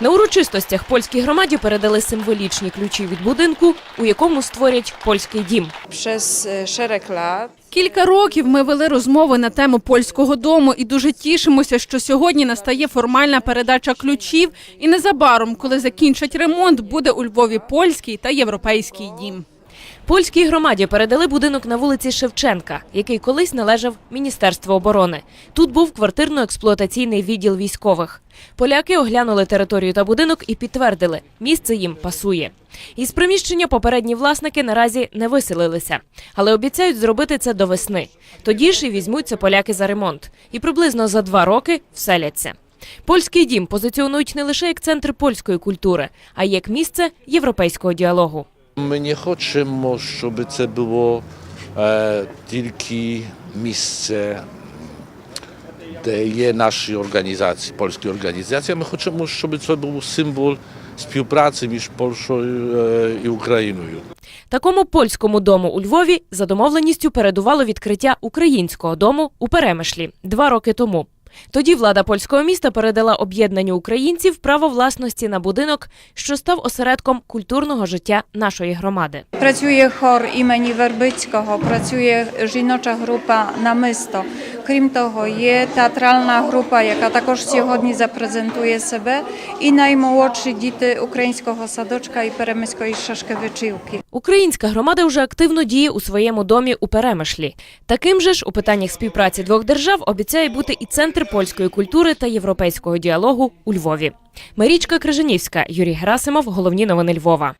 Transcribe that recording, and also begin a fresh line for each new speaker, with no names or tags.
На урочистостях польській громаді передали символічні ключі від будинку, у якому створять польський дім.
E,
Кілька років ми вели розмови на тему польського дому і дуже тішимося, що сьогодні настає формальна передача ключів. І незабаром, коли закінчать ремонт, буде у Львові польський та європейський дім.
Польській громаді передали будинок на вулиці Шевченка, який колись належав Міністерству оборони. Тут був квартирно-експлуатаційний відділ військових. Поляки оглянули територію та будинок і підтвердили, місце їм пасує. Із приміщення попередні власники наразі не виселилися, але обіцяють зробити це до весни. Тоді ж і візьмуться поляки за ремонт, і приблизно за два роки вселяться. Польський дім позиціонують не лише як центр польської культури, а й як місце європейського діалогу.
Ми не хочемо, щоб це було е, тільки місце, де є наші організації, польські організації. Ми хочемо, щоб це був символ співпраці між Польщею е, і Україною.
Такому польському дому у Львові за домовленістю передувало відкриття українського дому у Перемишлі два роки тому. Тоді влада польського міста передала об'єднанню українців право власності на будинок, що став осередком культурного життя нашої громади.
Працює хор імені Вербицького, працює жіноча група Намисто. Крім того, є театральна група, яка також сьогодні запрезентує себе, і наймолодші діти українського садочка і Перемиської Шашкевичівки.
Українська громада вже активно діє у своєму домі у Перемишлі. Таким же ж у питаннях співпраці двох держав обіцяє бути і центр польської культури та європейського діалогу у Львові. Марічка Крижанівська, Юрій Герасимов. Головні новини Львова.